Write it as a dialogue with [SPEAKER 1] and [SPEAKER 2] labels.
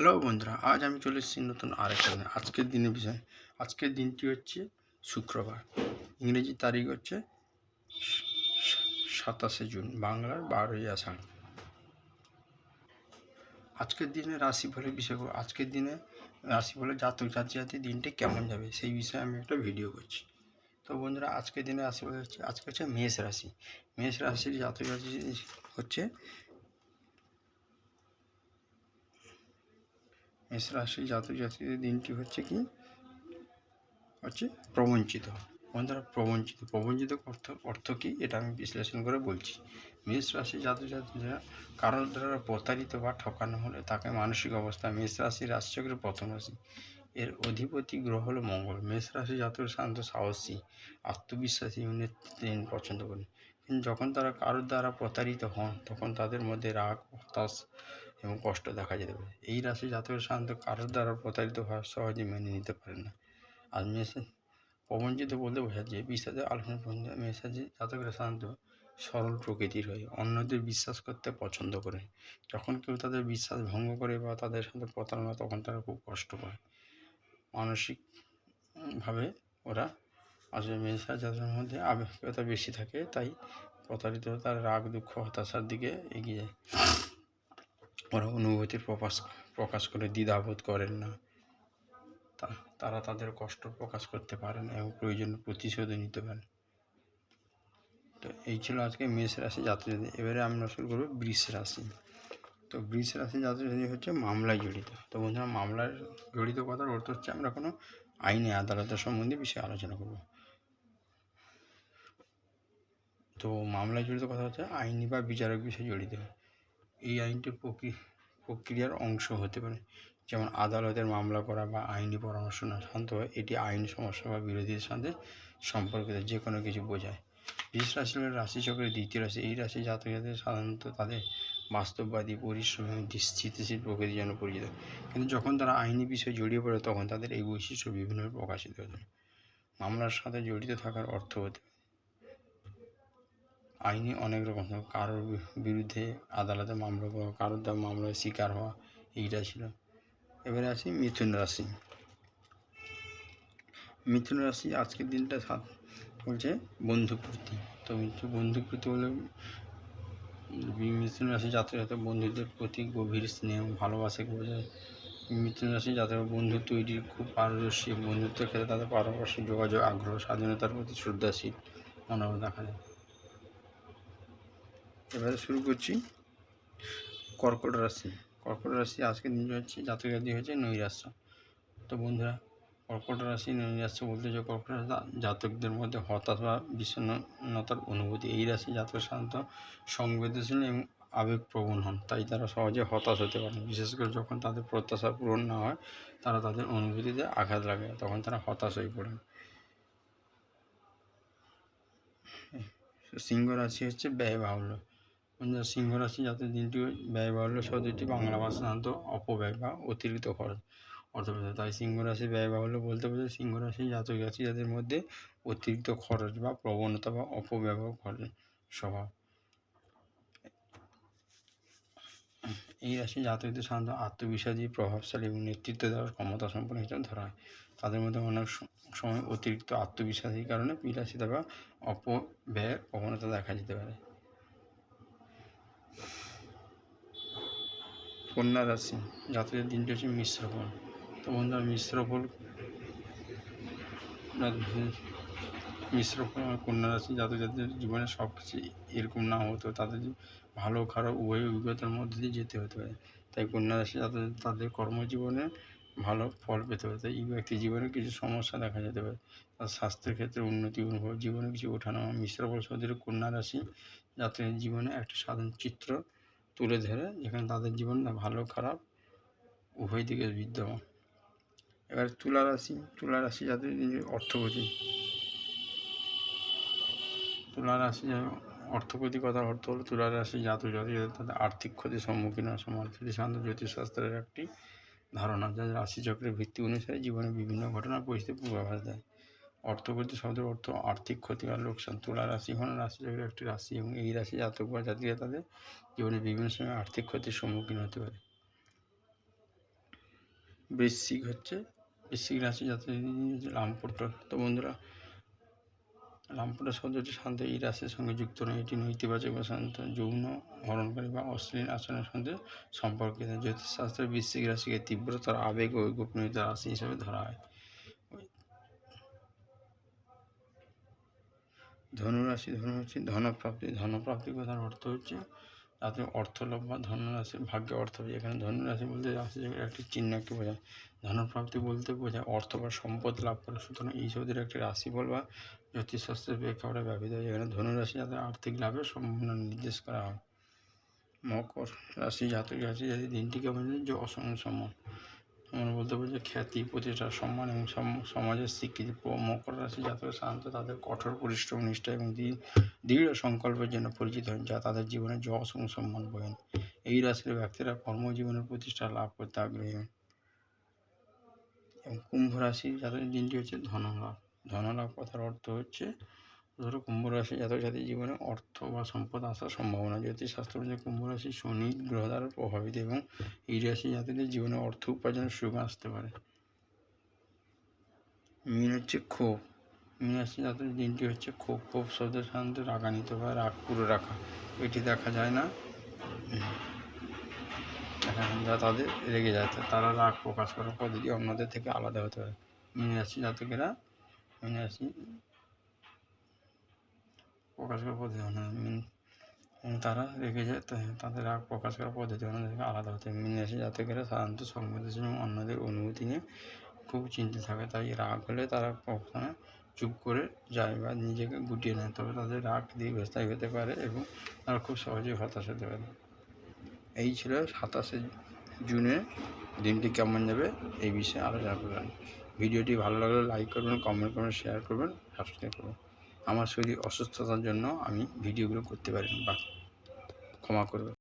[SPEAKER 1] Hello বন্ধুরা, আজ আমি চলে এসেছি নতুন আরেকটা দিন, আজকের দিনের বিষয়। আজকের দিনটি হচ্ছে শুক্রবার। ইংরেজি তারিখ হচ্ছে সাতাশে জুন, বাংলার বারোই আষাঢ়। আজকের দিনে রাশি ফলের বিষয় আজকের দিনে রাশি ফলের জাতক জাতি দিনটি কেমন যাবে, সেই বিষয়ে আমি একটা ভিডিও করছি। তো বন্ধুরা, আজকের দিনে রাশি ফল হচ্ছে আজকে হচ্ছে মেষ রাশি। মেষ রাশির জাতক জাতি হচ্ছে মেষ রাশি জাতক জাতিদের দিনটি হচ্ছে কি? হচ্ছে প্রবঞ্চিত। বন্ধুরা প্রবঞ্চিত? প্রবঞ্চিত অর্থ অর্থ কী? এটা আমি বিশ্লেষণ করে বলছি। মেষ রাশি জাতক জাতিরা কারোর দ্বারা প্রতারিত বা ঠকানো হলে তাকে মানসিক অবস্থা, মেষ রাশি রাশিচক্রের প্রথম রাশি। এর অধিপতি গ্রহ হলো মঙ্গল। মেষ রাশি জাতক শান্ত, সাহসী, আত্মবিশ্বাসী নেতৃত্ব পছন্দ করেন কিন্তু যখন তারা কারোর দ্বারা প্রতারিত হন, তখন তাদের মধ্যে রাগ, হতাশ এবং কষ্ট দেখা যেতে পারে। এই রাশি জাতকের সাধারণত কারোর দ্বারা প্রতারিত হওয়া সহজে মেনে নিতে পারে না। আর মেসে প্রবঞ্চিত বলতে বোঝাচ্ছে বিশ্বাসের আলোচনা পর্যন্ত মেসাজে জাতকেরা সাধারণত সরল প্রকৃতির হয় অন্যদের বিশ্বাস করতে পছন্দ করে যখন কেউ তাদের বিশ্বাস ভঙ্গ করে বা তাদের সাথে প্রতারণা তখন তারা খুব কষ্ট পায়। মানসিকভাবে ওরা আসলে মেসা যাদের মধ্যে আবেগতা বেশি থাকে, তাই প্রতারিত তার রাগ, দুঃখ, হতাশার দিকে এগিয়ে যায়। ওরা অনুভূতির প্রকাশ প্রকাশ করে দ্বিধাবোধ করেন না। তারা তাদের কষ্ট প্রকাশ করতে পারেন এবং প্রয়োজন প্রতিশোধও নিতে পারেন। তো এই ছিল আজকে মেষ রাশি যাত্রী এবারে আমরা শুরু করব বৃষ রাশি। তো বৃষ রাশি যাত্রী হচ্ছে মামলায় জড়িত। তো বন্ধুরা, মামলায় জড়িত কথার অর্থ হচ্ছে আমরা কোনো আইনি আদালতের সম্বন্ধে বিষয়ে আলোচনা করব। তো মামলায় জড়িত কথা হচ্ছে আইনি বা বিচারক বিষয়ে জড়িত। এই আইনটির প্রক্রিয়ার অংশ হতে পারে। যেমন আদালতের মামলা করা বা আইনি পরামর্শ না শান্ত এটি আইন, সমস্যা বা বিরোধীর সাথে সম্পর্কিত যে কোনো কিছু বোঝায়। বিশেষ রাশি হল রাশিচক্রের দ্বিতীয় রাশি, এই রাশি জাতক জাতক সাধারণত তাদের বাস্তববাদী পরিশ্রম স্থিতিশীল প্রকৃতির জন্য পরিচিত। কিন্তু যখন তারা আইনি বিষয়ে জড়িয়ে পড়ে, তখন তাদের এই বৈশিষ্ট্য বিভিন্নভাবে প্রকাশিত হতো মামলার সাথে জড়িত থাকার অর্থ হতে আইনি অনেক রকম কারোর বিরুদ্ধে আদালতে মামলা করা, কারোর দ্বারা মামলায় শিকার হওয়া এইটা ছিল। এবারে আসি মিথুন রাশি। মিথুন রাশি আজকের দিনটা সাত বলছে বন্ধুপ্রীতি তো বন্ধুপ্রীতি বলে মিথুন রাশি যাত্রা যাতে বন্ধুদের প্রতি গভীর স্নেহ, ভালোবাসা বোঝায় মিথুন রাশি যাদের বন্ধু তৈরির খুব পারদর্শী, বন্ধুত্বের ক্ষেত্রে তাদের পারপার্শ্বিক যোগাযোগ, আগ্রহ, স্বাধীনতার প্রতি শ্রদ্ধাশীল। মনোভাব দেখা যায়। এবারে শুরু করছি কর্কট রাশি। কর্কট রাশি আজকের দিন হচ্ছে জাতক জাতি হচ্ছে নৈরাশ্য। তো বন্ধুরা, কর্কট রাশি, নৈরাশ্য বলতে যে কর্কট রাশি জাতকদের মধ্যে হতাশ বা বিষণ্ণতার অনুভূতি। এই রাশি জাতক সাধারণত সংবেদনশীল এবং আবেগপ্রবণ হন, তাই তারা সহজে হতাশ হতে পারেন বিশেষ করে যখন তাদের প্রত্যাশা পূরণ না হয়, তারা তাদের অনুভূতিতে আঘাত লাগে তখন তারা হতাশ হয়ে পড়েন। সিংহ রাশি হচ্ছে ব্যয়বাহুল্য। সিংহ রাশি যাতে দিনটি ব্যয়বহুল্য শব্দটি বাংলা ভাষা সাধারণত অপব্যয় বা অতিরিক্ত খরচ অর্থ বোঝায় তাই সিংহ রাশি ব্যয়বাহুল্য বলতে বোঝায় সিংহ রাশি জাতক জাতি যাদের মধ্যে অতিরিক্ত খরচ বা প্রবণতা বা অপব্যবহার খরচ স্বভাব। এই রাশি জাতকদের সাধারণত আত্মবিশ্বাসী, প্রভাবশালী এবং নেতৃত্ব দেওয়ার ক্ষমতা সম্পন্ন হিসেবে ধরা হয়। তাদের মধ্যে অনেক সময় অতিরিক্ত আত্মবিশ্বাসের কারণে বিলাসিতা বা অপব্যয়ের প্রবণতা দেখা যেতে পারে। কন্যা রাশি, জাতকের দিনটি হচ্ছে মিশ্র ফল। তো বন্ধুরা, মিশ্র ফল মিশ্র ফল কন্যা রাশি জাতক যাদের জীবনে সব কিছু এরকম না হতো তাদের ভালো, খারাপ, উভয় অভিজ্ঞতার মধ্যে দিয়ে যেতে হতে পারে। তাই কন্যা রাশি যাতে তাদের কর্মজীবনে ভালো ফল পেতে পারে। তাই ব্যক্তি জীবনে কিছু সমস্যা দেখা যেতে পারে। তার স্বাস্থ্যের ক্ষেত্রে উন্নতি অনুভব জীবনে কিছু ওঠানো মিশ্র ফল সদরে কন্যা রাশি যাতে জীবনে একটা সাধারণ চিত্র তুলে ধরে যেখানে তাদের জীবন ভালো, খারাপ, উভয় দিকে বিদ্যমান। এবার তুলা রাশি তুলা রাশি যাদের অর্থপতি। তুলা রাশি অর্থপতি কথার অর্থ হলো তুলা রাশি জাত জাতি তাদের আর্থিক ক্ষতির সম্মুখীন হওয়ার সময় শান্ত জ্যোতিষশাস্ত্রের একটি ধারণা। যা রাশিচক্রের ভিত্তি অনুসারে জীবনে বিভিন্ন ঘটনা পরিস্থিতি পূর্বাভাস দেয়। অর্থপতি শব্দের অর্থ, আর্থিক ক্ষতি বা লোকসান, তুলা রাশি হল রাশিচক্রের একটি রাশি এবং এই রাশি জাতক বা জাতিরা তাদের জীবনে বিভিন্ন সময় আর্থিক ক্ষতির সম্মুখীন হতে পারে। বৃশ্চিক হচ্ছে, বৃশ্চিক রাশি যাতে রামপুরটা তো বন্ধুরা রামপুরা শব্দটি শান্ত এই রাশির সঙ্গে যুক্ত নয়, এটি নৈতিবাচক বা শান্ত যৌন, হরণকারী বা অশ্লীল আচরণের সঙ্গে সম্পর্কিত। জ্যোতিষশাস্ত্রে বৃশ্চিক রাশিকে তীব্রতর আবেগ ও গোপনীয়তা রাশি হিসেবে ধরা হয়। ধনুরাশি ধনু হচ্ছে ধনপ্রাপ্তি ধনপ্রাপ্তি কথার অর্থ হচ্ছে তাতে অর্থলাভ বা ধনরাশি ভাগ্যে অর্থ এখানে ধনুরাশি বলতে রাশি একটি চিহ্নকে বোঝায়। ধনপ্রাপ্তি বলতে বোঝায় অর্থ বা সম্পদ লাভ করা। সুতরাং এই শব্দের একটি রাশিফল বা জ্যোতিষশাস্ত্রের প্রেক্ষাপটে ব্যবহৃত হয় এখানে ধনুরাশি যাতে আর্থিক লাভের সম্ভাবনা নির্দেশ করা হয়। মকর রাশি জাতক রাশি যাতে দিনটি কেমন যে অসংসম্মান আমরা বলতে পারি যে খ্যাতি, প্রতিষ্ঠা, সম্মান এবং সম- সমাজের স্বীকৃতি মকর রাশি জাতক সাধারণত তাদের কঠোর পরিশ্রম, নিষ্ঠা এবং দৃঢ়- সংকল্পের জন্য পরিচিত হন, যা তাদের জীবনে যশ এবং সম্মান বয়ে এই রাশির ব্যক্তিরা কর্মজীবনের প্রতিষ্ঠা লাভ করতে আগ্রহী। এবং কুম্ভ রাশি যাদের দিনটি হচ্ছে ধনলাভ। ধনলাভ কথার অর্থ হচ্ছে ধরো কুম্ভ রাশি জাতক জাতির জীবনে অর্থ বা সম্পদ আসার সম্ভাবনা। জ্যোতিষশাস্ত্র অনুযায়ী কুম্ভ রাশি শনি গ্রহ দ্বারা প্রভাবিত এবং এই রাশি জাতিদের জীবনে অর্থ উপার্জনের সুযোগ আসতে পারে। মিন হচ্ছে ক্ষোভ। মিন রাশি জাতকের দিনটি হচ্ছে ক্ষোভ। ক্ষোভ শব্দের সাধারণত রাগান্বিত বা রাগ পুরো রাখা। এটি দেখা যায় না। যা তাদের রেগে যায়। তারা রাগ প্রকাশ করার পদ্ধতি অন্যদের থেকে আলাদা হতে পারে। মিন রাশি জাতকেরা, মিন রাশি প্রকাশ করার পদ্ধতি তারা রেগে যায়, তো তাদের রাগ প্রকাশ করার পদ্ধতি অন্যদের থেকে আলাদা হতে মিন রাশি জাতকেরা সাধারণত সংবেদনশীল এবং অন্যদের অনুভূতি নিয়ে খুব চিন্তিত থাকে। তাই রাগ হলে তারা প্রথমে চুপ করে যায় বা নিজেকে গুটিয়ে নেয়। তবে তাদের রাগ দীর্ঘস্থায়ী হতে পারে এবং তারা খুব সহজেই হতাশ হতে পারে। এই ছিল সাতাশে জুনে দিনটি কেমন যাবে এই বিষয়ে আলোচনা করলাম। ভিডিওটি ভালো লাগলে লাইক করবেন, কমেন্ট করবেন শেয়ার করবেন সাবস্ক্রাইব করবেন। আমার শরীর অসুস্থতার জন্য আমি ভিডিওগুলো করতে পারিনি বা ক্ষমা করবেন